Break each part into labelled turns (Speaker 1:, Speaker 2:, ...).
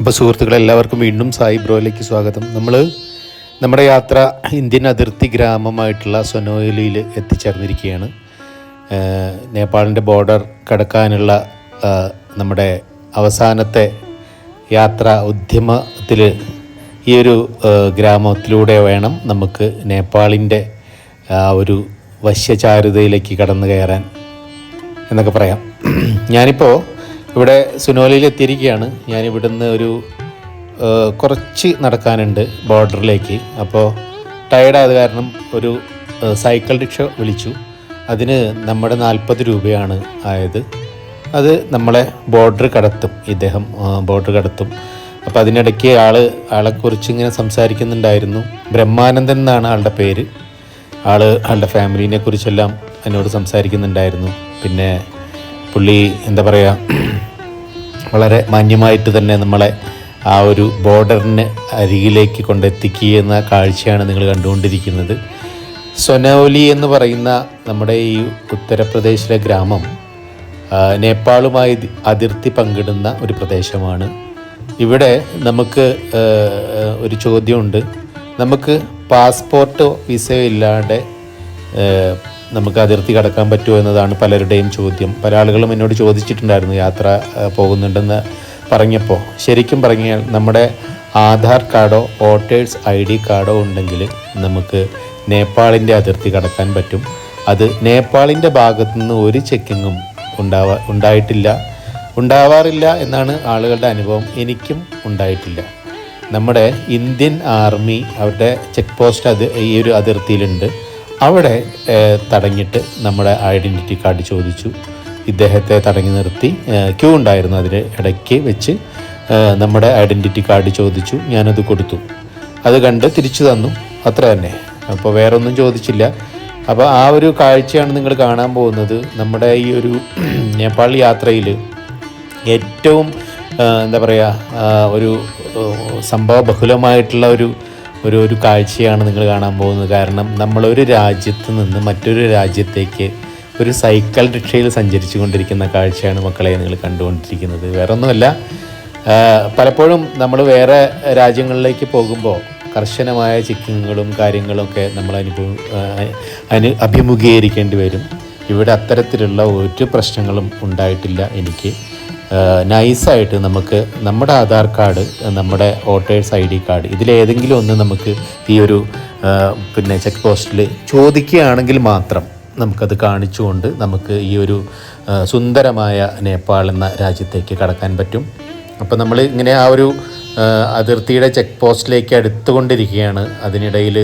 Speaker 1: അപ്പോൾ സുഹൃത്തുക്കളെ എല്ലാവർക്കും വീണ്ടും സായി ബ്രോയിലേക്ക് സ്വാഗതം. നമ്മൾ നമ്മുടെ യാത്ര ഇന്ത്യൻ അതിർത്തി ഗ്രാമമായിട്ടുള്ള സൊനോയിലിയിൽ എത്തിച്ചേർന്നിരിക്കുകയാണ്. നേപ്പാളിന്റെ ബോർഡർ കടക്കാനുള്ള നമ്മുടെ അവസാനത്തെ യാത്ര ഉദ്യമത്തിൽ ഈ ഒരു ഗ്രാമത്തിലൂടെ വേണം നമുക്ക് നേപ്പാളിന്റെ ഒരു വശ്യചാരുതയിലേക്ക് കടന്നു കയറാൻ എന്നൊക്കെ പറയാം. ഞാനിപ്പോൾ ഇവിടെ സുനോലിയിൽ എത്തിയിരിക്കുകയാണ്. ഞാൻ ഇവിടുന്ന് ഒരു കുറച്ച് നടക്കാനുണ്ട് ബോർഡറിലേക്ക്. അപ്പോൾ ടയർഡായത് കാരണം ഒരു സൈക്കിൾ റിക്ഷ വിളിച്ചു. അതിന് നമ്മുടെ നാൽപ്പത് രൂപയാണ് ആയത്. അത് നമ്മളെ ബോർഡർ കടത്തും ഇദ്ദേഹം ബോർഡർ കടത്തും. അപ്പോൾ അതിനിടയ്ക്ക് ആൾ ആളെക്കുറിച്ച് ഇങ്ങനെ സംസാരിക്കുന്നുണ്ടായിരുന്നു. ബ്രഹ്മാനന്ദൻ എന്നാണ് ആളുടെ പേര്. ആൾ ആളുടെ ഫാമിലിനെ കുറിച്ചെല്ലാം എന്നോട് സംസാരിക്കുന്നുണ്ടായിരുന്നു. പിന്നെ പുള്ളി എന്താ പറയുക വളരെ മാന്യമായിട്ട് തന്നെ നമ്മളെ ആ ഒരു ബോർഡറിന് അരികിലേക്ക് കൊണ്ടെത്തിക്കുന്ന കാഴ്ചയാണ് നിങ്ങൾ കണ്ടുകൊണ്ടിരിക്കുന്നത്. സൊനോലി എന്ന് പറയുന്ന നമ്മുടെ ഈ ഉത്തർപ്രദേശിലെ ഗ്രാമം നേപ്പാളുമായി അതിർത്തി പങ്കിടുന്ന ഒരു പ്രദേശമാണ്. ഇവിടെ നമുക്ക് ഒരു ചോദ്യമുണ്ട്. നമുക്ക് പാസ്പോർട്ടോ വിസയോ ഇല്ലാതെ നമുക്ക് അതിർത്തി കടക്കാൻ പറ്റുമോ എന്നതാണ് പലരുടെയും ചോദ്യം. പല ആളുകളും എന്നോട് ചോദിച്ചിട്ടുണ്ടായിരുന്നു യാത്ര പോകുന്നുണ്ടെന്ന് പറഞ്ഞപ്പോൾ. ശരിക്കും പറഞ്ഞാൽ നമ്മുടെ ആധാർ കാർഡോ വോട്ടേഴ്സ് ഐ ഡി കാർഡോ ഉണ്ടെങ്കിൽ നമുക്ക് നേപ്പാളിന്റെ അതിർത്തി കടക്കാൻ പറ്റും. അത് നേപ്പാളിന്റെ ഭാഗത്തുനിന്ന് ഒരു ചെക്കിങ്ങും ഉണ്ടാവാ ഉണ്ടായിട്ടില്ല. ഉണ്ടാവാറില്ല എന്നാണ് ആളുകളുടെ അനുഭവം. എനിക്കും ഉണ്ടായിട്ടില്ല. നമ്മുടെ ഇന്ത്യൻ ആർമി അവരുടെ ചെക്ക് പോസ്റ്റ് അത് ഈ ഒരു അതിർത്തിയിലുണ്ട്. അവിടെ തടഞ്ഞിട്ട് നമ്മുടെ ഐഡന്റിറ്റി കാർഡ് ചോദിച്ചു. ഇദ്ദേഹത്തെ തടഞ്ഞു നിർത്തി. ക്യൂ ഉണ്ടായിരുന്നു അതിന് ഇടയ്ക്ക് വെച്ച്. നമ്മുടെ ഐഡന്റിറ്റി കാർഡ് ചോദിച്ചു. ഞാനത് കൊടുത്തു. അത് കണ്ട് തിരിച്ചു തന്നു. അത്ര തന്നെ. അപ്പോൾ വേറെ ഒന്നും ചോദിച്ചില്ല. അപ്പോൾ ആ ഒരു കാഴ്ചയാണ് നിങ്ങൾ കാണാൻ പോകുന്നത്. നമ്മുടെ ഈ ഒരു നേപ്പാൾ യാത്രയിൽ ഏറ്റവും എന്താ പറയുക ഒരു സംഭവ ബഹുലമായിട്ടുള്ള ഒരു ഒരു ഒരു കാഴ്ചയാണ് നിങ്ങൾ കാണാൻ പോകുന്നത്. കാരണം നമ്മളൊരു രാജ്യത്ത് നിന്ന് മറ്റൊരു രാജ്യത്തേക്ക് ഒരു സൈക്കിൾ റിക്ഷയിൽ സഞ്ചരിച്ചു കൊണ്ടിരിക്കുന്ന കാഴ്ചയാണ് മക്കളെ നിങ്ങൾ കണ്ടുകൊണ്ടിരിക്കുന്നത്. വേറെ ഒന്നുമല്ല പലപ്പോഴും നമ്മൾ വേറെ രാജ്യങ്ങളിലേക്ക് പോകുമ്പോൾ കർശനമായ ചെക്കിങ്ങുകളും കാര്യങ്ങളൊക്കെ നമ്മൾ അനുഭവ അനു അഭിമുഖീകരിക്കേണ്ടി വരും. ഇവിടെ അത്തരത്തിലുള്ള ഒരു പ്രശ്നങ്ങളും ഉണ്ടായിട്ടില്ല എനിക്ക്. നൈസായിട്ട് നമുക്ക് നമ്മുടെ ആധാർ കാർഡ് നമ്മുടെ വോട്ടേഴ്സ് ഐ ഡി കാർഡ് ഇതിലേതെങ്കിലും ഒന്ന് നമുക്ക് ഈ ഒരു പിന്നെ ചെക്ക് പോസ്റ്റിൽ ചോദിക്കുകയാണെങ്കിൽ മാത്രം നമുക്കത് കാണിച്ചുകൊണ്ട് നമുക്ക് ഈ ഒരു സുന്ദരമായ നേപ്പാൾ എന്ന രാജ്യത്തേക്ക് കടക്കാൻ പറ്റും. അപ്പോൾ നമ്മൾ ഇങ്ങനെ ആ ഒരു അതിർത്തിയുടെ ചെക്ക് പോസ്റ്റിലേക്ക് അടുത്തുകൊണ്ടിരിക്കുകയാണ്. അതിനിടയിൽ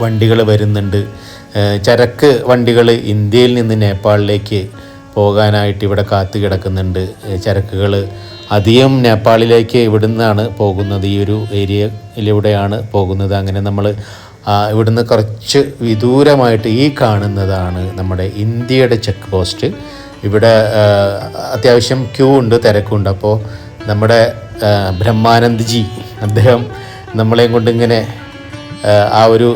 Speaker 1: വണ്ടികൾ വരുന്നുണ്ട്. ചരക്ക് വണ്ടികൾ ഇന്ത്യയിൽ നിന്ന് നേപ്പാളിലേക്ക് പോകാനായിട്ട് ഇവിടെ കാത്തു കിടക്കുന്നുണ്ട്. ചരക്കുകൾ അധികം നേപ്പാളിലേക്ക് ഇവിടുന്നാണ് പോകുന്നത്. ഈ ഒരു ഏരിയയിലൂടെയാണ് പോകുന്നത്. അങ്ങനെ നമ്മൾ ഇവിടുന്ന് കുറച്ച് വിദൂരമായിട്ട് ഈ കാണുന്നതാണ് നമ്മുടെ ഇന്ത്യയുടെ ചെക്ക് പോസ്റ്റ്. ഇവിടെ അത്യാവശ്യം ക്യൂ ഉണ്ട് തിരക്കുണ്ട്. അപ്പോൾ നമ്മുടെ ഏഹ് ബ്രഹ്മാനന്ദ് ജി അദ്ദേഹം നമ്മളെയും കൊണ്ടിങ്ങനെ ആ ഒരു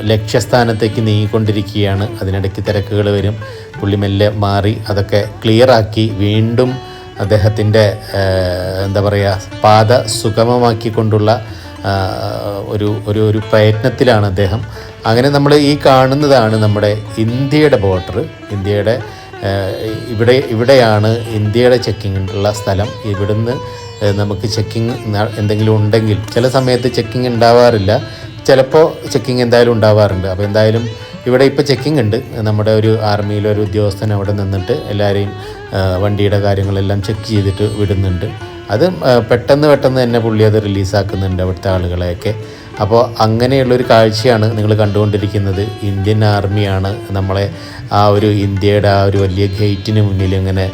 Speaker 1: ലക്ഷ്യസ്ഥാനത്തേക്ക് നീങ്ങിക്കൊണ്ടിരിക്കുകയാണ്. അതിനിടയ്ക്ക് തിരക്കുകൾ വരും. പുള്ളി മെല്ലെ മാറി അതൊക്കെ ക്ലിയറാക്കി വീണ്ടും അദ്ദേഹത്തിന്റെ എന്താ പറയുക പാത സുഗമമാക്കിക്കൊണ്ടുള്ള ഒരു ഒരു ഒരു പ്രയത്നത്തിലാണ് അദ്ദേഹം. അങ്ങനെ നമ്മൾ ഈ കാണുന്നതാണ് നമ്മുടെ ഇന്ത്യയുടെ ബോർഡർ ഇന്ത്യയുടെ ഇവിടെ ഇവിടെയാണ് ഇന്ത്യയുടെ ചെക്കിംഗ് ഉള്ള സ്ഥലം. ഇവിടുന്ന് നമുക്ക് ചെക്കിംഗ് എന്തെങ്കിലും ഉണ്ടെങ്കിൽ ചില സമയത്ത് ചെക്കിംഗ് ഉണ്ടാവാറില്ല. ചിലപ്പോൾ ചെക്കിങ് എന്തായാലും ഉണ്ടാവാറുണ്ട്. അപ്പോൾ എന്തായാലും ഇവിടെ ഇപ്പോൾ ചെക്കിംഗ് ഉണ്ട്. നമ്മുടെ ഒരു ആർമിയിലെ ഒരു ഉദ്യോഗസ്ഥൻ അവിടെ നിന്നിട്ട് എല്ലാവരെയും വണ്ടിയുടെ കാര്യങ്ങളെല്ലാം ചെക്ക് ചെയ്തിട്ട് വിടുന്നുണ്ട്. അത് പെട്ടെന്ന് പെട്ടെന്ന് തന്നെ പുള്ളി അത് റിലീസാക്കുന്നുണ്ട് അവിടുത്തെ ആളുകളെയൊക്കെ. അപ്പോൾ അങ്ങനെയുള്ളൊരു കാഴ്ചയാണ് നിങ്ങൾ കണ്ടുകൊണ്ടിരിക്കുന്നത്. ഇന്ത്യൻ ആർമിയാണ് നമ്മളെ ആ ഒരു ഇന്ത്യയുടെ ആ ഒരു വലിയ ഗേറ്റിന് മുന്നിൽ ഇങ്ങനെ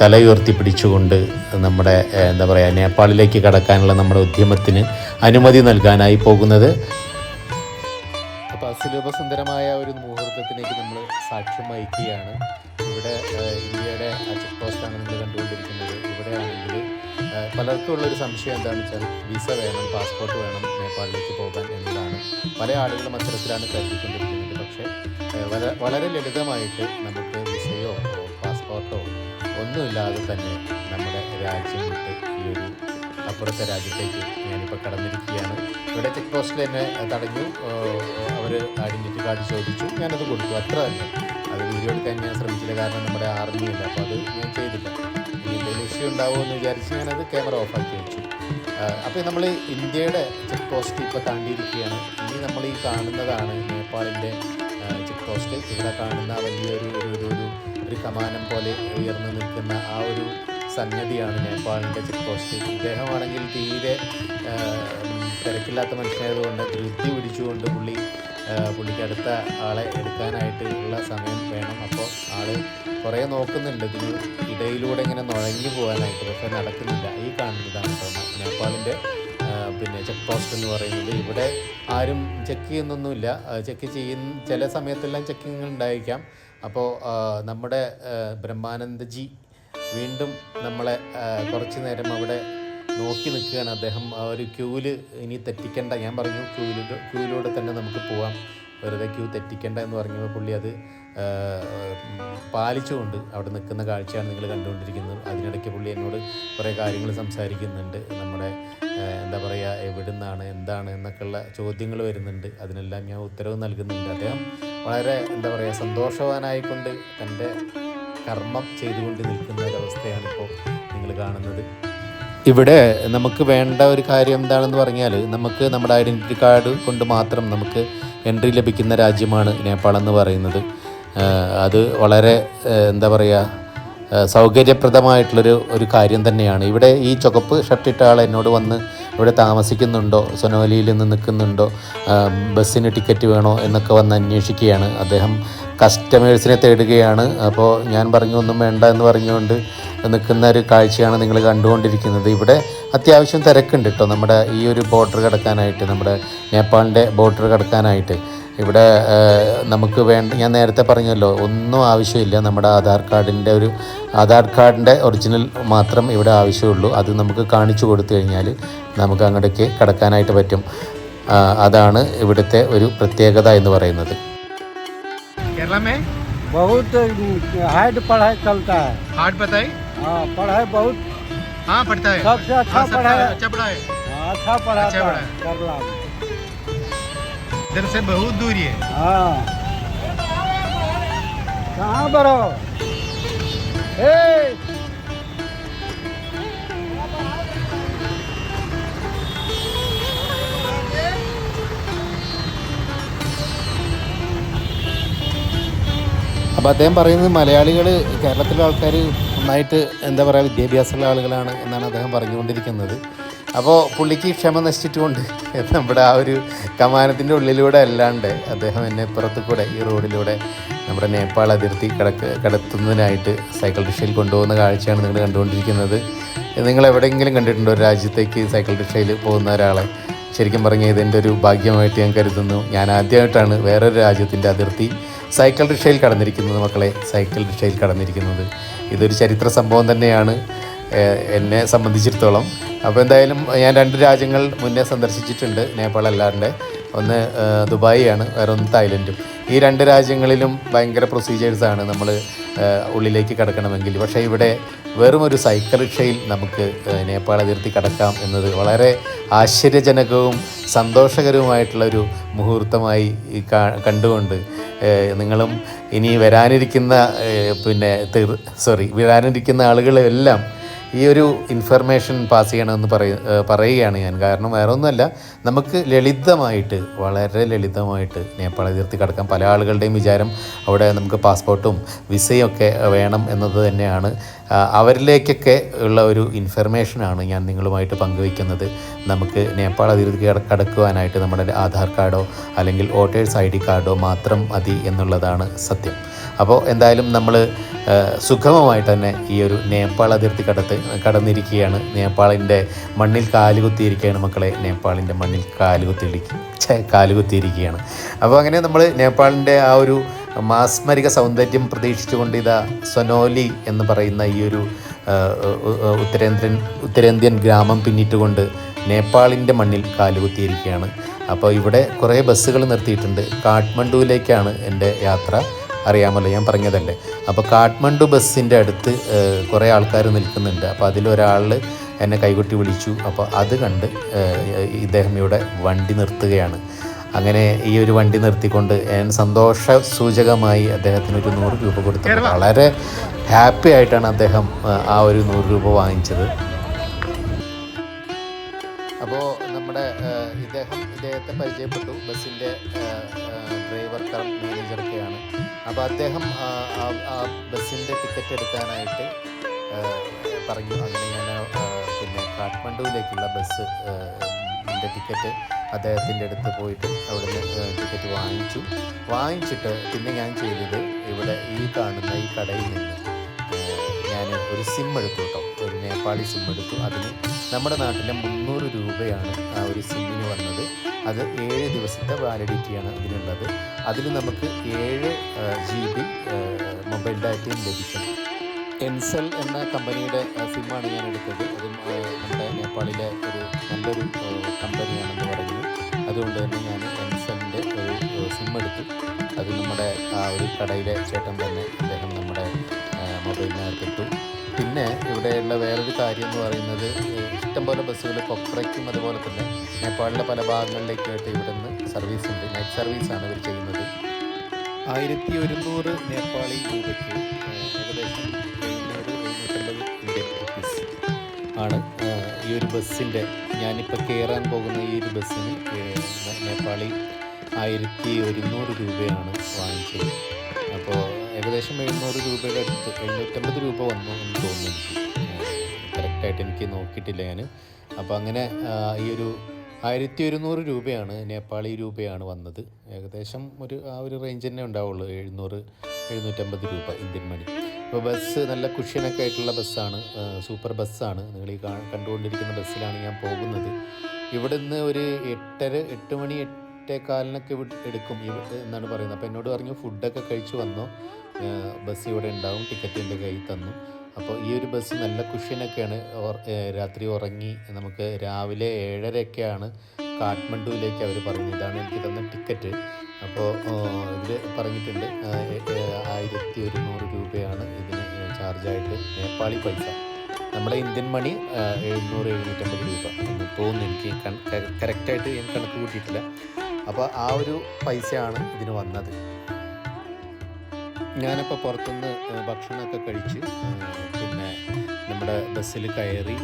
Speaker 1: തലയുയർത്തി പിടിച്ചുകൊണ്ട് നമ്മുടെ എന്താ പറയുക നേപ്പാളിലേക്ക് കടക്കാനുള്ള നമ്മുടെ ഉദ്യമത്തിന് അനുമതി നൽകാനായി പോകുന്നത്. അപ്പോൾ ഒരു മുഹൂർത്തത്തിലേക്ക് നമ്മൾ സാക്ഷ്യം വഹിക്കുകയാണ്. ഇവിടെ ഇന്ത്യയുടെ ചെക്ക് പോസ്റ്റാണ് നിങ്ങൾ കണ്ടുകൊണ്ടിരിക്കുന്നത്. ഇവിടെയാണെങ്കിൽ പലർക്കും ഉള്ളൊരു സംശയം എന്താണെന്ന് വെച്ചാൽ വിസ വേണം പാസ്പോർട്ട് വേണം നേപ്പാളിലേക്ക് പോകാൻ എന്നതാണ്. പല ആളുകളും അത്തരത്തിലാണ് കരുതിക്കൊണ്ടിരിക്കുന്നത്. പക്ഷേ വളരെ ലളിതമായിട്ട് നമുക്ക് വിസയോ പാസ്പോർട്ടോ ഒന്നുമില്ലാതെ തന്നെ നമ്മുടെ രാജ്യം വിട്ട് ഈ ഒരു അപ്പുറത്തെ രാജ്യത്തേക്ക് ഞാനിപ്പോൾ കടന്നിരിക്കുകയാണ്. ഇവിടെ ചെക്ക് പോസ്റ്റിൽ എന്നെ തടഞ്ഞു. അവർ ഐഡന്റിറ്റി കാർഡ് ചോദിച്ചു. ഞാനത് കൊടുത്തു. അത്ര തന്നെ. അത് വീഡിയോ എടുക്കാൻ ഞാൻ ശ്രമിച്ചില്ല. കാരണം നമ്മുടെ ആർമിയില്ല അപ്പോൾ അത് ഞാൻ ചെയ്തില്ല. എന്തെങ്കിലും ഇഷ്യൂ ഉണ്ടാവുമോ എന്ന് വിചാരിച്ച് ഞാനത് ക്യാമറ ഓഫാക്കി വെച്ചു. അപ്പോൾ നമ്മൾ ഇന്ത്യയുടെ ചെക്ക് പോസ്റ്റ് ഇപ്പോൾ താണ്ടിയിരിക്കുകയാണ്. ഇനി നമ്മൾ ഈ കാണുന്നതാണ് നേപ്പാളിന്റെ ചെക്ക് പോസ്റ്റ്. ഇവിടെ കാണുന്ന വലിയൊരു ഒരു ഒരു ഒരു കമാനം പോലെ ഉയർന്നു നിൽക്കുന്ന ആ ഒരു സംഗതിയാണ് നേപ്പാളിന്റെ ചെക്ക് പോസ്റ്റ് ഇദ്ദേഹമാണെങ്കിൽ തീരെ തിരക്കില്ലാത്ത മനുഷ്യനായതുകൊണ്ട് ധൃതി പിടിച്ചുകൊണ്ട് പുള്ളി പുള്ളിക്ക് അടുത്ത ആളെ എടുക്കാനായിട്ട് ഉള്ള സമയം വേണം. അപ്പോൾ ആൾ കുറേ നോക്കുന്നുണ്ട്. ഇതിന് ഇടയിലൂടെ ഇങ്ങനെ നുഴഞ്ഞു പോകാനായിട്ട് പക്ഷേ നടക്കുന്നില്ല. ഈ കാണുന്നതാണ് കേട്ടോ നേപ്പാളിന്റെ പിന്നെ ചെക്ക് പോസ്റ്റ് എന്ന് പറയുന്നത്. ഇവിടെ ആരും ചെക്ക് ചെയ്യുന്നൊന്നുമില്ല. ചെക്ക് ചെയ്യുന്ന ചില സമയത്തെല്ലാം ചെക്കിങ്ങുകൾ ഉണ്ടായിരിക്കാം. അപ്പോൾ നമ്മുടെ ബ്രഹ്മാനന്ദജി വീണ്ടും നമ്മളെ കുറച്ച് നേരം അവിടെ നോക്കി നിൽക്കുകയാണ്. അദ്ദേഹം ആ ഒരു ക്യൂവിൽ ഇനി തെറ്റിക്കണ്ട. ഞാൻ പറഞ്ഞു ക്യൂവിൽ ക്യൂവിലൂടെ തന്നെ നമുക്ക് പോവാം. വെറുതെ ക്യൂ തെറ്റിക്കണ്ട എന്ന് പറഞ്ഞപ്പോൾ പുള്ളി അത് പാലിച്ചുകൊണ്ട് അവിടെ നിൽക്കുന്ന കാഴ്ചയാണ് നിങ്ങൾ കണ്ടുകൊണ്ടിരിക്കുന്നത്. അതിനിടയ്ക്ക് പുള്ളി എന്നോട് കുറേ കാര്യങ്ങൾ സംസാരിക്കുന്നുണ്ട്. നമ്മുടെ എന്താ പറയുക എവിടുന്നാണ് എന്താണ് എന്നൊക്കെയുള്ള ചോദ്യങ്ങൾ വരുന്നുണ്ട്. അതിനെല്ലാം ഞാൻ ഉത്തരവ് നൽകുന്നുണ്ട്. അദ്ദേഹം വളരെ എന്താ പറയുക സന്തോഷവാനായിക്കൊണ്ട് തന്റെ കർമ്മം ചെയ്തുകൊണ്ട് നിൽക്കുന്ന ഒരവസ്ഥയാണ് ഇപ്പോൾ നിങ്ങൾ കാണുന്നത്. ഇവിടെ നമുക്ക് വേണ്ട ഒരു കാര്യം എന്താണെന്ന് പറഞ്ഞാൽ നമുക്ക് നമ്മുടെ ഐഡന്റിറ്റി കാർഡ് കൊണ്ട് മാത്രം നമുക്ക് എൻട്രി ലഭിക്കുന്ന രാജ്യമാണ് നേപ്പാൾ എന്ന് പറയുന്നത്. അത് വളരെ എന്താ പറയുക സൗകര്യപ്രദമായിട്ടുള്ളൊരു ഒരു കാര്യം തന്നെയാണ്. ഇവിടെ ഈ ചുവപ്പ് ഷർട്ടിട്ട ആൾ എന്നോട് വന്ന് ഇവിടെ താമസിക്കുന്നുണ്ടോ? സൊനോലിയിൽ നിന്ന് നിൽക്കുന്നുണ്ടോ? ബസ്സിന് ടിക്കറ്റ് വേണോ എന്നൊക്കെ വന്ന് അന്വേഷിക്കുകയാണ്. അദ്ദേഹം കസ്റ്റമേഴ്സിനെ തേടുകയാണ്. അപ്പോൾ ഞാൻ പറഞ്ഞു ഒന്നും വേണ്ട എന്ന് പറഞ്ഞുകൊണ്ട് നിൽക്കുന്ന ഒരു കാഴ്ചയാണ് നിങ്ങൾ കണ്ടുകൊണ്ടിരിക്കുന്നത്. ഇവിടെ അത്യാവശ്യം തിരക്കുണ്ട് കേട്ടോ. നമ്മുടെ ഈ ഒരു ബോർഡർ കടക്കാനായിട്ട് നമ്മുടെ നേപ്പാളിന്റെ ബോർഡർ കടക്കാനായിട്ട്. ഇവിടെ ആ, നമുക്ക് വേണ്ട ഞാൻ നേരത്തെ പറഞ്ഞല്ലോ ഒന്നും ആവശ്യമില്ല നമ്മുടെ ആധാർ കാർഡിൻ്റെ ഒരു ആധാർ കാർഡിൻ്റെ ഒറിജിനൽ മാത്രം ഇവിടെ ആവശ്യമുള്ളൂ അത് നമുക്ക് കാണിച്ചു കൊടുത്തു കഴിഞ്ഞാൽ നമുക്ക് അങ്ങോട്ടേക്ക് കടക്കാനായിട്ട് പറ്റും ആ, അതാണ് ഇവിടുത്തെ ഒരു പ്രത്യേകത എന്ന് പറയുന്നത്
Speaker 2: केरला में
Speaker 3: बहुत हार्ड पढ़ाई चलता है
Speaker 2: हार्ड बताए
Speaker 3: हाँ पढ़ाई बहुत
Speaker 2: हाँ पढ़ता है
Speaker 3: सबसे अच्छा
Speaker 2: हाँ, सबसे
Speaker 3: पढ़ाई
Speaker 2: अच्छा पढ़ा है
Speaker 3: हाँ, अच्छा पढ़ाता
Speaker 2: अच्छा
Speaker 3: है केरला में
Speaker 2: इधर से बहुत दूरी है
Speaker 3: हाँ कहाँ बड़ो ए
Speaker 1: അപ്പോൾ അദ്ദേഹം പറയുന്നത് മലയാളികൾ കേരളത്തിലെ ആൾക്കാർ നന്നായിട്ട് എന്താ പറയുക വിദ്യാഭ്യാസമുള്ള ആളുകളാണ് എന്നാണ് അദ്ദേഹം പറഞ്ഞുകൊണ്ടിരിക്കുന്നത് അപ്പോൾ പുള്ളിക്ക് ക്ഷമ നശിച്ചിട്ടുമുണ്ട്. നമ്മുടെ ആ ഒരു കമാനത്തിന്റെ ഉള്ളിലൂടെ അല്ലാണ്ട് അദ്ദേഹം എന്നെ പുറത്തു കൂടെ ഈ റോഡിലൂടെ നമ്മുടെ നേപ്പാൾ അതിർത്തി കടക്ക് കടത്തുന്നതിനായിട്ട് സൈക്കിൾ റിക്ഷയിൽ കൊണ്ടുപോകുന്ന കാഴ്ചയാണ് നിങ്ങൾ കണ്ടുകൊണ്ടിരിക്കുന്നത്. നിങ്ങൾ എവിടെയെങ്കിലും കണ്ടിട്ടുണ്ടോ ഒരു രാജ്യത്തേക്ക് സൈക്കിൾ റിക്ഷയിൽ പോകുന്ന ഒരാളെ? ശരിക്കും പറഞ്ഞാൽ ഇതിന്റെ ഒരു ഭാഗ്യമായിട്ട് ഞാൻ കരുതുന്നു. ഞാൻ ആദ്യമായിട്ടാണ് വേറൊരു രാജ്യത്തിന്റെ അതിർത്തി സൈക്കിൾ റിക്ഷയിൽ കടന്നിരിക്കുന്നത് മക്കളെ സൈക്കിൾ റിക്ഷയിൽ കടന്നിരിക്കുന്നത്. ഇതൊരു ചരിത്ര സംഭവം തന്നെയാണ്. എന്നെ സംബന്ധിച്ചിടത്തോളം അപ്പോൾ എന്തായാലും ഞാൻ രണ്ട് രാജ്യങ്ങൾ മുന്നേ സന്ദർശിച്ചിട്ടുണ്ട് നേപ്പാൾ അല്ലാണ്ട്. ഒന്ന് ദുബായിയാണ് വേറെ ഒന്ന് തായ്ലൻഡും. ഈ രണ്ട് രാജ്യങ്ങളിലും ഭയങ്കര പ്രൊസീജിയേഴ്സാണ് നമ്മൾ ഉള്ളിലേക്ക് കടക്കണമെങ്കിൽ. പക്ഷേ ഇവിടെ വെറും ഒരു സൈക്കിൾ റിക്ഷയിൽ നമുക്ക് നേപ്പാൾ അതിർത്തി കടക്കാം എന്നത് വളരെ ആശ്ചര്യജനകവും സന്തോഷകരവുമായിട്ടുള്ളൊരു മുഹൂർത്തമായി കണ്ടുകൊണ്ട് നിങ്ങളും ഇനി വരാനിരിക്കുന്ന പിന്നെ സോറി വരാനിരിക്കുന്ന ആളുകളെല്ലാം ഈ ഒരു ഇൻഫർമേഷൻ പാസ് ചെയ്യണമെന്ന് പറയ പറയുകയാണ് ഞാൻ. കാരണം വേറെ ഒന്നുമല്ല നമുക്ക് ലളിതമായിട്ട് വളരെ ലളിതമായിട്ട് നേപ്പാൾ അതിർത്തി കടക്കാം പല ആളുകളുടെയും വിചാരം അവിടെ നമുക്ക് പാസ്പോർട്ടും വിസയും ഒക്കെ വേണം എന്നത് തന്നെയാണ്. അവരിലേക്കൊക്കെ ഉള്ള ഒരു ഇൻഫർമേഷനാണ് ഞാൻ നിങ്ങളുമായിട്ട് പങ്കുവയ്ക്കുന്നത്. നമുക്ക് നേപ്പാൾ അതിർത്തി കടക്കുവാനായിട്ട് നമ്മുടെ ആധാർ കാർഡോ അല്ലെങ്കിൽ വോട്ടേഴ്സ് ഐ ഡി കാർഡോ മാത്രം മതി എന്നുള്ളതാണ് സത്യം. അപ്പോൾ എന്തായാലും നമ്മൾ സുഗമമായിട്ട് തന്നെ ഈ ഒരു നേപ്പാൾ അതിർത്തി കടത്ത് കടന്നിരിക്കുകയാണ്. നേപ്പാളിന്റെ മണ്ണിൽ കാലുകുത്തിയിരിക്കുകയാണ് മക്കളെ. നേപ്പാളിന്റെ മണ്ണിൽ കാലുകുത്തി കാലുകുത്തിയിരിക്കുകയാണ് അപ്പോൾ അങ്ങനെ നമ്മൾ നേപ്പാളിന്റെ ആ ഒരു മാസ്മരിക സൗന്ദര്യം പ്രതീക്ഷിച്ചുകൊണ്ട് ഇതാ സൊനോലി എന്ന് പറയുന്ന ഈ ഒരു ഉത്തരേന്ദ്രൻ ഉത്തരേന്ത്യൻ ഗ്രാമം പിന്നിട്ടുകൊണ്ട് നേപ്പാളിന്റെ മണ്ണിൽ കാലുകുത്തിയിരിക്കുകയാണ് അപ്പോൾ ഇവിടെ കുറേ ബസ്സുകൾ നിർത്തിയിട്ടുണ്ട്. കാഠ്മണ്ഡുവിലേക്കാണ് എന്റെ യാത്ര. അറിയാമല്ലോ ഞാൻ പറഞ്ഞതല്ലേ. അപ്പോൾ കാഠ്മണ്ഡു ബസ്സിന്റെ അടുത്ത് കുറേ ആൾക്കാർ നിൽക്കുന്നുണ്ട്. അപ്പോൾ അതിലൊരാൾ എന്നെ കൈകൊട്ടി വിളിച്ചു. അപ്പോൾ അത് കണ്ട് ഇദ്ദേഹം ഇവിടെ വണ്ടി നിർത്തുകയാണ്. അങ്ങനെ ഈ ഒരു വണ്ടി നിർത്തിക്കൊണ്ട് ഞാൻ സന്തോഷ സൂചകമായി അദ്ദേഹത്തിന് ഒരു നൂറ് രൂപ കൊടുത്തു. വളരെ ഹാപ്പി ആയിട്ടാണ് അദ്ദേഹം ആ ഒരു നൂറ് രൂപ വാങ്ങിച്ചത്. അപ്പോൾ നമ്മുടെ ഇദ്ദേഹം ഇദ്ദേഹത്തെ പരിചയപ്പെട്ടു. ബസ്സിന്റെ ഡ്രൈവർ കം മാനേജറൊക്കെയാണ്. അപ്പോൾ അദ്ദേഹം ബസ്സിന്റെ ടിക്കറ്റ് എടുക്കാനായിട്ട് പറഞ്ഞു. അങ്ങനെ ഞാൻ പിന്നെ കാഠ്മണ്ഡുവിലേക്കുള്ള ബസ് ടിക്കറ്റ് അദ്ദേഹത്തിന്റെ അടുത്ത് പോയിട്ട് അവിടെ നിന്ന് ടിക്കറ്റ് വാങ്ങിച്ചു. വാങ്ങിച്ചിട്ട് പിന്നെ ഞാൻ ചെയ്തത് ഇവിടെ ഈ കാണുന്ന ഈ കടയിൽ നിന്ന് ഞാൻ ഒരു സിം എടുത്തു കേട്ടോ. ഒരു നേപ്പാളി സിം എടുത്തു. അതിന് നമ്മുടെ നാട്ടിൽ മുന്നൂറ് രൂപയാണ് ആ ഒരു സിമ്മിന് വന്നത്. അത് ഏഴ് ദിവസത്തെ വാലിഡിറ്റിയാണ് അതിനുള്ളത്. അതിൽ നമുക്ക് ഏഴ് ജി ബി മൊബൈൽ ഡാറ്റയും ലഭിക്കും. എൻസെൽ എന്ന കമ്പനിയുടെ സിമ്മാണ് ഞാൻ എടുത്തത്. അതും നമ്മുടെ നേപ്പാളിലെ ഒരു നല്ലൊരു കമ്പനിയാണെന്ന് പറഞ്ഞു അതുകൊണ്ട് തന്നെ ഞാൻ എൻസെലിന്റെ ഒരു സിം എടുത്തു. അത് നമ്മുടെ ആ ഒരു കടയിലെ ചേട്ടൻ തന്നെ അദ്ദേഹം നമ്മുടെ മൊബൈലിനകത്തിട്ടു. പിന്നെ ഇവിടെയുള്ള വേറൊരു കാര്യം എന്ന് പറയുന്നത് ഇഷ്ടംപോലെ ബസ്സുകൾ കൊപ്രയ്ക്കും അതുപോലെ തന്നെ നേപ്പാളിലെ പല ഭാഗങ്ങളിലേക്കുമായിട്ട് ഇവിടെ നിന്ന് സർവീസ് ഉണ്ട് നൈറ്റ് സർവീസാണ് ഇവർ ചെയ്യുന്നത്. ആയിരത്തി ഒരുന്നൂറ് നേപ്പാളി രൂപയ്ക്ക് ആണ് ഈ ഒരു ബസ്സിന്റെ ഞാനിപ്പോൾ കയറാൻ പോകുന്ന ഈ ഒരു ബസ്സിന് നേപ്പാളി ആയിരത്തി ഒരുന്നൂറ് രൂപയാണ് വാങ്ങിച്ചത്. ഏകദേശം എഴുന്നൂറ് രൂപയുടെ അടുത്ത് എഴുന്നൂറ്റമ്പത് രൂപ വന്നു എന്ന് തോന്നുന്നു. കറക്റ്റായിട്ട് എനിക്ക് നോക്കിയിട്ടില്ല ഞാൻ അപ്പോൾ അങ്ങനെ ഈ ഒരു ആയിരത്തി ഒരുന്നൂറ് രൂപയാണ് നേപ്പാളി രൂപയാണ് വന്നത്. ഏകദേശം ഒരു ആ ഒരു റേഞ്ച് തന്നെ ഉണ്ടാവുള്ളൂ എഴുന്നൂറ് എഴുന്നൂറ്റമ്പത് രൂപ ഇന്ത്യൻ മണി. അപ്പോൾ ബസ് നല്ല കുഷ്യനൊക്കെ ആയിട്ടുള്ള ബസ്സാണ് സൂപ്പർ ബസ്സാണ് നിങ്ങൾ ഈ കണ്ടുകൊണ്ടിരിക്കുന്ന ബസ്സിലാണ് ഞാൻ പോകുന്നത്. ഇവിടുന്ന് ഒരു എട്ടര എട്ട് മണി എട്ടേകാലിനൊക്കെ എടുക്കും. എന്നാണ് പറയുന്നത്. അപ്പോൾ എന്നോട് പറഞ്ഞു ഫുഡൊക്കെ കഴിച്ച് വന്നോ. ബസ് ഇവിടെ ഉണ്ടാവും ടിക്കറ്റ് എന്റെ കയ്യിൽ തന്നു. അപ്പോൾ ഈ ഒരു ബസ് നല്ല കുഷ്യനൊക്കെയാണ്. രാത്രി ഉറങ്ങി നമുക്ക് രാവിലെ ഏഴരയൊക്കെയാണ് കാഠ്മണ്ഡുവിലേക്ക് അവർ പറഞ്ഞു ഇതാണ് എനിക്ക് തന്ന ടിക്കറ്റ്. അപ്പോൾ ഇതിൽ പറഞ്ഞിട്ടുണ്ട് ആയിരത്തി ഒരുന്നൂറ് രൂപയാണ് ഇതിന് ചാർജായിട്ട് നേപ്പാളി പൈസ. നമ്മുടെ ഇന്ത്യൻ മണി എഴുന്നൂറ് എഴുന്നൂറ്റമ്പത് രൂപ. എന്ന് തോന്നുന്നു എനിക്ക് കറക്റ്റായിട്ട് ഞാൻ കണക്ക് കൂട്ടിയിട്ടില്ല. അപ്പോൾ ആ ഒരു പൈസയാണ് ഇതിന് വന്നത്. ഞാനപ്പോൾ പുറത്തുനിന്ന് ഭക്ഷണമൊക്കെ കഴിച്ച് പിന്നെ നമ്മുടെ ബസ്സിൽ കയറി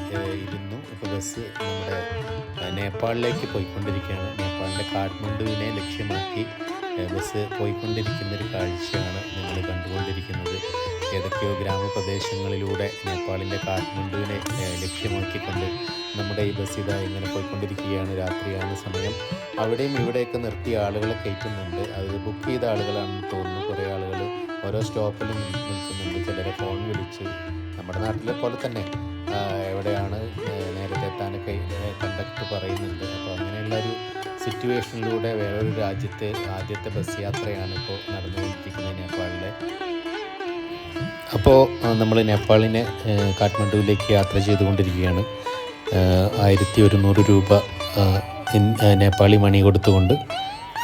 Speaker 1: ഇരുന്നു. ഇപ്പോൾ ബസ് നമ്മുടെ നേപ്പാളിലേക്ക് പോയിക്കൊണ്ടിരിക്കുകയാണ്. നേപ്പാളിന്റെ കാഠ്മണ്ഡുവിനെ ലക്ഷ്യമാക്കി ബസ് പോയിക്കൊണ്ടിരിക്കുന്നൊരു കാഴ്ചയാണ് നിങ്ങൾ കണ്ടുകൊണ്ടിരിക്കുന്നത്. ഏതൊക്കെയോ ഗ്രാമപ്രദേശങ്ങളിലൂടെ നേപ്പാളിന്റെ കാഠ്മണ്ഡുവിനെ ലക്ഷ്യമാക്കിക്കൊണ്ട് നമ്മുടെ ഈ ബസ് ഇതാ ഇങ്ങനെ പോയിക്കൊണ്ടിരിക്കുകയാണ്. രാത്രിയാണ് സമയം. അവിടെയും ഇവിടെയൊക്കെ നിർത്തിയ ആളുകളെ കയറ്റുന്നുണ്ട്. അത് ബുക്ക് ചെയ്ത ആളുകളാണെന്ന് തോന്നുന്നു. കുറേ ആളുകൾ ഓരോ സ്റ്റോപ്പിലും നിൽക്കുന്നുണ്ട്. ചിലരെ ഫോൺ വിളിച്ച് നമ്മുടെ നാട്ടിലെ പോലെ തന്നെ എവിടെയാണ് നേരത്തെ എത്താനൊക്കെ കണ്ടക്ടർ പറയുന്നുണ്ട്. അപ്പോൾ അങ്ങനെയുള്ള ഒരു സിറ്റുവേഷനിലൂടെ വേറൊരു രാജ്യത്തെ ആദ്യത്തെ ബസ് യാത്രയാണ് ഇപ്പോൾ നടന്നുകൊണ്ടിരിക്കുന്നത് നേപ്പാളിലെ. അപ്പോൾ നമ്മൾ നേപ്പാളിനെ കാഠ്മണ്ഡുവിലേക്ക് യാത്ര ചെയ്തുകൊണ്ടിരിക്കുകയാണ്. ആയിരത്തി ഒരുന്നൂറ് രൂപ നേപ്പാളി മണി കൊടുത്തുകൊണ്ട്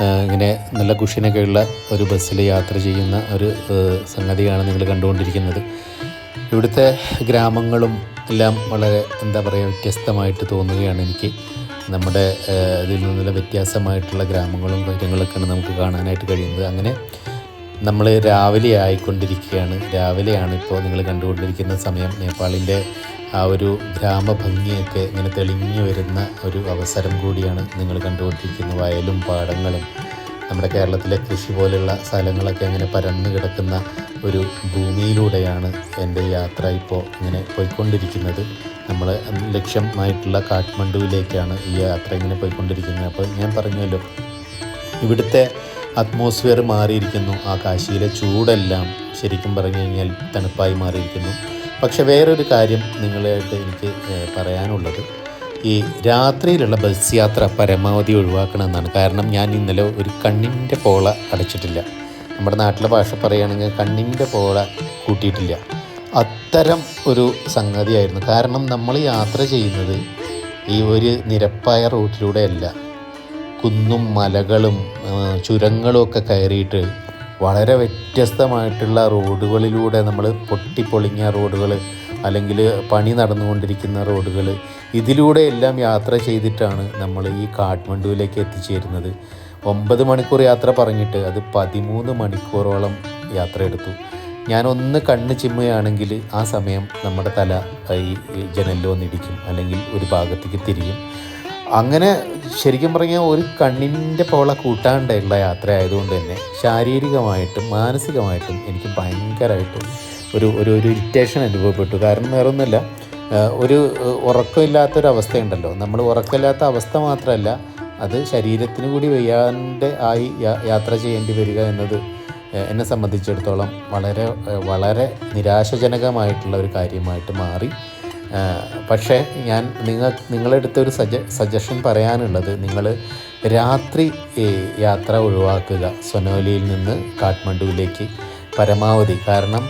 Speaker 1: ഇങ്ങനെ നല്ല കുഷ്യനൊക്കെയുള്ള ഒരു ബസ്സിൽ യാത്ര ചെയ്യുന്ന ഒരു സംഗതിയാണ് നിങ്ങൾ കണ്ടുകൊണ്ടിരിക്കുന്നത്. ഇവിടുത്തെ ഗ്രാമങ്ങളും എല്ലാം വളരെ എന്താ പറയുക വ്യത്യസ്തമായിട്ട് തോന്നുകയാണ് എനിക്ക്. നമ്മുടെ ഇതിൽ നിന്നുള്ള വ്യത്യാസമായിട്ടുള്ള ഗ്രാമങ്ങളും കാര്യങ്ങളൊക്കെയാണ് നമുക്ക് കാണാനായിട്ട് കഴിയുന്നത്. അങ്ങനെ നമ്മൾ രാവിലെ ആയിക്കൊണ്ടിരിക്കുകയാണ്. രാവിലെയാണ് ഇപ്പോൾ നിങ്ങൾ കണ്ടുകൊണ്ടിരിക്കുന്ന സമയം. നേപ്പാളിന്റെ ആ ഒരു ഗ്രാമഭംഗിയൊക്കെ ഇങ്ങനെ തെളിഞ്ഞു വരുന്ന ഒരു അവസരം കൂടിയാണ് നിങ്ങൾ കണ്ടുകൊണ്ടിരിക്കുന്ന. വയലും പാടങ്ങളും നമ്മുടെ കേരളത്തിലെ കൃഷി പോലെയുള്ള സ്ഥലങ്ങളൊക്കെ ഇങ്ങനെ പരന്നു കിടക്കുന്ന ഒരു ഭൂമിയിലൂടെയാണ് എന്റെ യാത്ര ഇപ്പോൾ ഇങ്ങനെ പോയിക്കൊണ്ടിരിക്കുന്നത്. നമ്മൾ ലക്ഷ്യമായിട്ടുള്ള കാഠ്മണ്ഡുവിലേക്കാണ് ഈ യാത്ര ഇങ്ങനെ പോയിക്കൊണ്ടിരിക്കുന്നത്. അപ്പോൾ ഞാൻ പറഞ്ഞല്ലോ ഇവിടുത്തെ അറ്റ്മോസ്ഫിയർ മാറിയിരിക്കുന്നു. ആ കാശിയിലെ ചൂടെല്ലാം ശരിക്കും പറഞ്ഞു കഴിഞ്ഞാൽ തണുപ്പായി മാറിയിരിക്കുന്നു. പക്ഷെ വേറൊരു കാര്യം നിങ്ങളായിട്ട് എനിക്ക് പറയാനുള്ളത്. ഈ രാത്രിയിലുള്ള ബസ് യാത്ര പരമാവധി ഒഴിവാക്കണമെന്നാണ്. കാരണം ഞാൻ ഇന്നലെ ഒരു കണ്ണിന്റെ പോള അടച്ചിട്ടില്ല. നമ്മുടെ നാട്ടിലെ ഭാഷ പറയുകയാണെങ്കിൽ കണ്ണിന്റെ പോള കൂട്ടിയിട്ടില്ല. അത്തരം ഒരു സംഗതിയായിരുന്നു. കാരണം നമ്മൾ യാത്ര ചെയ്യുന്നത് ഈ ഒരു നിരപ്പായ റൂട്ടിലൂടെയല്ല. കുന്നും മലകളും ചുരങ്ങളും ഒക്കെ കയറിയിട്ട് വളരെ വ്യത്യസ്തമായിട്ടുള്ള റോഡുകളിലൂടെ നമ്മൾ പൊട്ടിപ്പൊളിഞ്ഞ റോഡുകൾ അല്ലെങ്കിൽ പണി നടന്നുകൊണ്ടിരിക്കുന്ന റോഡുകൾ ഇതിലൂടെ എല്ലാം യാത്ര ചെയ്തിട്ടാണ് നമ്മൾ ഈ കാഠ്മണ്ഡുവിലേക്ക് എത്തിച്ചേരുന്നത്. ഒമ്പത് മണിക്കൂർ യാത്ര പറഞ്ഞിട്ട് അത് പതിമൂന്ന് മണിക്കൂറോളം യാത്ര എടുത്തു. ഞാനൊന്ന് കണ്ണ് ചിമ്മുകയാണെങ്കിൽ ആ സമയം നമ്മുടെ തല ഈ ജനലിൽ വന്നിടിക്കും അല്ലെങ്കിൽ ഒരു ഭാഗത്തേക്ക് തിരിയും. അങ്ങനെ ശരിക്കും പറഞ്ഞാൽ ഒരു കണ്ണിന്റെ പോള കൂട്ടാണ്ടുള്ള യാത്ര ആയതുകൊണ്ട് തന്നെ ശാരീരികമായിട്ടും മാനസികമായിട്ടും എനിക്ക് ഭയങ്കരമായിട്ട് ഒരു ഒരു ഒരു ഇറിറ്റേഷൻ അനുഭവപ്പെട്ടു. കാരണം വേറെ ഒന്നുമല്ല ഒരു ഉറക്കമില്ലാത്തൊരവസ്ഥയുണ്ടല്ലോ നമ്മൾ ഉറക്കമില്ലാത്ത അവസ്ഥ മാത്രമല്ല അത് ശരീരത്തിന് കൂടി വയ്യാണ്ട് ആയി യാത്ര ചെയ്യേണ്ടി വരിക എന്നത് എന്നെ സംബന്ധിച്ചിടത്തോളം വളരെ വളരെ നിരാശജനകമായിട്ടുള്ള ഒരു കാര്യമായിട്ട് മാറി. പക്ഷേ ഞാൻ നിങ്ങൾ നിങ്ങളെടുത്ത ഒരു സജ സജഷൻ പറയാനുള്ളത് നിങ്ങൾ രാത്രി യാത്ര ഒഴിവാക്കുക സൊനോലിയിൽ നിന്ന് കാഠ്മണ്ഡുവിലേക്ക് പരമാവധി. കാരണം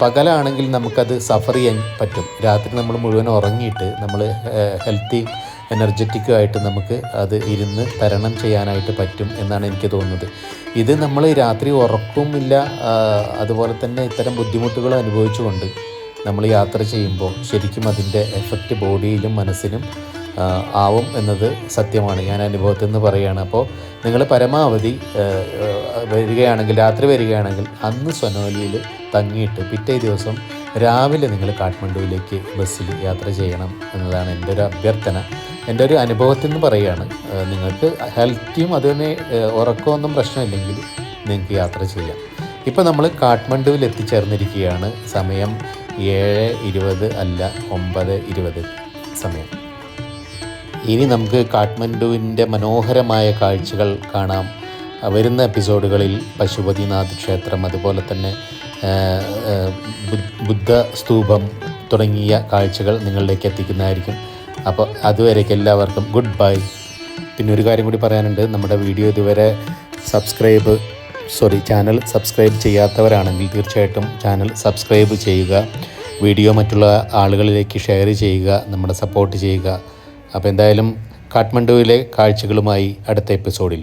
Speaker 1: പകലാണെങ്കിൽ നമുക്കത് സഫർ ചെയ്യാൻ പറ്റും. രാത്രി നമ്മൾ മുഴുവൻ ഉറങ്ങിയിട്ട് നമ്മൾ ഹെൽത്തി എനർജറ്റിക്കും ആയിട്ട് നമുക്ക് അത് ഇരുന്ന് തരണം ചെയ്യാനായിട്ട് പറ്റും എന്നാണ് എനിക്ക് തോന്നുന്നത്. ഇത് നമ്മൾ രാത്രി ഉറക്കവുമില്ല ആ, അതുപോലെ തന്നെ ഇത്തരം ബുദ്ധിമുട്ടുകൾ അനുഭവിച്ചുകൊണ്ട് നമ്മൾ യാത്ര ചെയ്യുമ്പോൾ ശരിക്കും അതിന്റെ എഫക്റ്റ് ബോഡിയിലും മനസ്സിനും ആവും എന്നത് സത്യമാണ്. ഞാൻ അനുഭവത്തിൽ നിന്ന് പറയുകയാണ്. അപ്പോൾ നിങ്ങൾ പരമാവധി വരികയാണെങ്കിൽ രാത്രി വരികയാണെങ്കിൽ അന്ന് സൊനോലിയിൽ തങ്ങിയിട്ട് പിറ്റേ ദിവസം രാവിലെ നിങ്ങൾ കാഠ്മണ്ഡുവിലേക്ക് ബസ്സിൽ യാത്ര ചെയ്യണം എന്നതാണ് എന്റെ ഒരു അഭ്യർത്ഥന. എന്റെ ഒരു അനുഭവത്തിൽ നിന്ന് പറയുകയാണ്. നിങ്ങൾക്ക് ഹെൽത്തിയും അതുതന്നെ ഉറക്കമൊന്നും പ്രശ്നമില്ലെങ്കിൽ നിങ്ങൾക്ക് യാത്ര ചെയ്യാം. ഇപ്പോൾ നമ്മൾ കാഠ്മണ്ഡുവിൽ എത്തിച്ചേർന്നിരിക്കുകയാണ്. സമയം ഏഴ് ഇരുപത് അല്ല ഒമ്പത് ഇരുപത് സമയം. ഇനി നമുക്ക് കാഠ്മണ്ഡുവിന്റെ മനോഹരമായ കാഴ്ചകൾ കാണാം. വരുന്ന എപ്പിസോഡുകളിൽ പശുപതിനാഥ് ക്ഷേത്രം അതുപോലെ തന്നെ ബുദ്ധ സ്തൂപം തുടങ്ങിയ കാഴ്ചകൾ നിങ്ങളിലേക്ക് എത്തിക്കുന്നതായിരിക്കും. അപ്പോൾ അതുവരേക്ക് എല്ലാവർക്കും ഗുഡ് ബൈ. പിന്നെ ഒരു കാര്യം കൂടി പറയാനുണ്ട്. നമ്മുടെ വീഡിയോ ഇതുവരെ സബ്സ്ക്രൈബ് സോറി ചാനൽ സബ്സ്ക്രൈബ് ചെയ്യാത്തവരാണെങ്കിൽ തീർച്ചയായിട്ടും ചാനൽ സബ്സ്ക്രൈബ് ചെയ്യുക. വീഡിയോ മറ്റുള്ള ആളുകളിലേക്ക് ഷെയർ ചെയ്യുക നമ്മുടെ സപ്പോർട്ട് ചെയ്യുക. അപ്പോൾ എന്തായാലും കാഠ്മണ്ഡുവിലെ കാഴ്ചകളുമായി അടുത്ത എപ്പിസോഡിൽ.